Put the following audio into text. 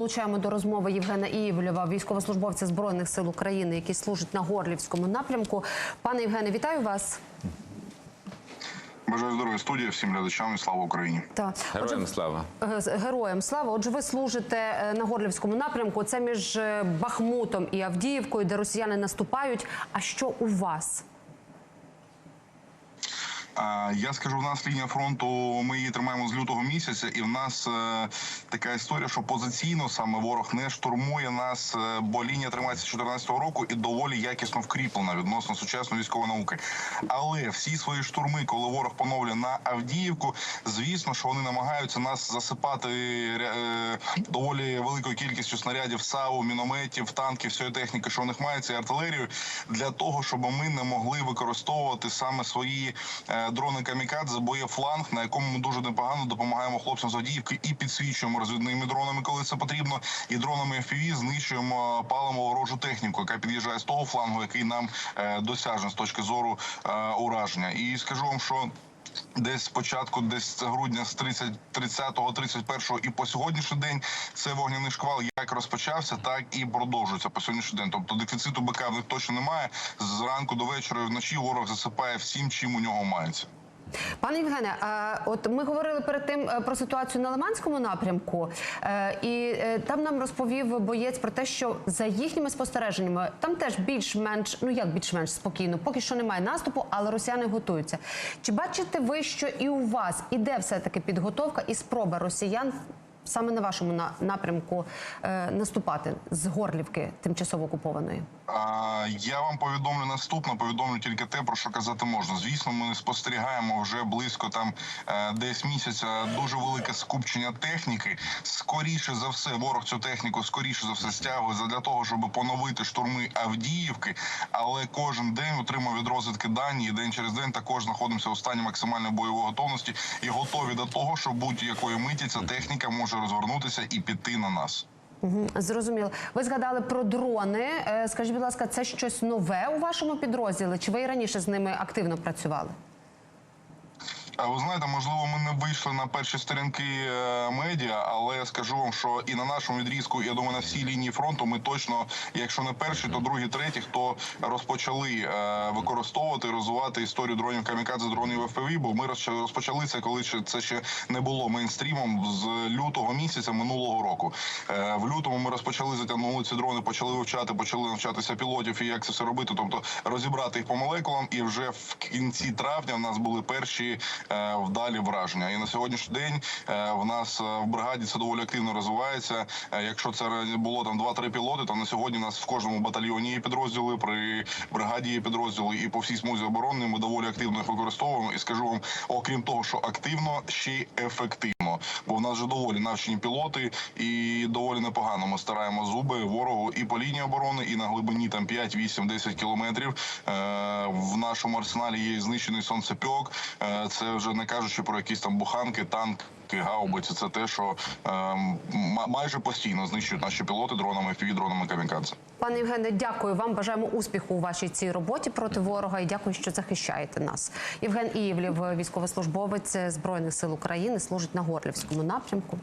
Долучаємо до розмови Євгена Ієвлєва, військовослужбовця збройних сил України, який служить на горлівському напрямку. Пане Євгене, вітаю вас. Бажаю здоров'я студія, всім глядачам і слава Україні. Та Героям слава. Е, з- героям слава. Отже, ви служите е, на горлівському напрямку. Це між е, Бахмутом і Авдіївкою, де росіяни наступають. А що у вас? Я скажу, в нас лінія фронту. Ми її тримаємо з лютого місяця, і в нас е, така історія, що позиційно саме ворог не штурмує нас, е, бо лінія тримається з 2014 року і доволі якісно вкріплена відносно сучасної військової науки. Але всі свої штурми, коли ворог поновлює на Авдіївку, звісно, що вони намагаються нас засипати е, доволі великою кількістю снарядів САУ, мінометів, танків, всієї техніки, що в них мається, і артилерію, для того, щоб ми не могли використовувати саме свої дрони камікадзе, бо є фланг, на якому ми дуже непогано допомагаємо хлопцям з Авдіївки і підсвічуємо розвідними дронами, коли це потрібно, і дронами FPV знищуємо палимо ворожу техніку, яка під'їжджає з того флангу, який нам е, досяжен з точки зору е, ураження. І скажу вам, що. Десь спочатку, десь грудня з 30, 30 31 і по сьогоднішній день це вогняний шквал як розпочався, так і продовжується по сьогоднішній день. Тобто дефіциту БК в них точно немає. Зранку до вечора і вночі ворог засипає всім, чим у нього мається. Пане Євгене, от ми говорили перед тим е, про ситуацію на Лиманському напрямку, е, і е, там нам розповів боєць про те, що за їхніми спостереженнями там теж більш-менш, ну як більш-менш спокійно, поки що немає наступу, але росіяни готуються. Чи бачите ви, що і у вас іде все таки підготовка і спроба росіян саме на вашому на- напрямку е, наступати з Горлівки тимчасово окупованої? Я вам повідомлю наступно. Повідомлю тільки те, про що казати можна. Звісно, ми спостерігаємо вже близько там е, десь місяця дуже велике скупчення техніки. Скоріше за все, ворог цю техніку скоріше за все стягує для того, щоб поновити штурми Авдіївки. Але кожен день отримав від розвідки дані. І день через день також знаходимося у стані максимальної бойової готовності і готові до того, що будь-якої миті ця техніка може розвернутися і піти на нас. Зрозуміло. Ви згадали про дрони. Е, Скажіть, будь ласка, це щось нове у вашому підрозділі? Чи ви і раніше з ними активно працювали? Ви знаєте, можливо, ми не вийшли на перші сторінки е, медіа, але я скажу вам, що і на нашому відрізку, я думаю, на всій лінії фронту ми точно, якщо не перші, то другі, треті, хто розпочали е, використовувати розвивати історію дронів камікадзе, дронів ФПВ, бо ми розпочали це, коли це ще не було мейнстрімом з лютого місяця минулого року. Е, в лютому ми розпочали затягнули ці дрони, почали вивчати, почали навчатися пілотів і як це все робити, тобто розібрати їх по молекулам. І вже в кінці травня в нас були перші вдалі враження. І на сьогоднішній день е, в нас е, в бригаді це доволі активно розвивається. Е, якщо це було там 2-3 пілоти, то на сьогодні у нас в кожному батальйоні є підрозділи, при бригаді є підрозділи, і по всій смузі оборони ми доволі активно їх використовуємо. І скажу вам, окрім того, що активно, ще й ефективно. Бо в нас вже доволі навчені пілоти, і доволі непогано ми стараємо зуби ворогу і по лінії оборони, і на глибині там 5, 8, 10 кілометрів. Е, в нашому арсеналі є знищений сонцепьок. Е, це вже не кажучи про якісь там буханки, танки. Гаубиці це те, що е, майже постійно знищують наші пілоти дронами дронами камікадзе. Пане Євгене, дякую вам. Бажаємо успіху у вашій цій роботі проти ворога і дякую, що захищаєте нас. Євген Іївлів, військовослужбовець збройних сил України, служить на Горлівському напрямку.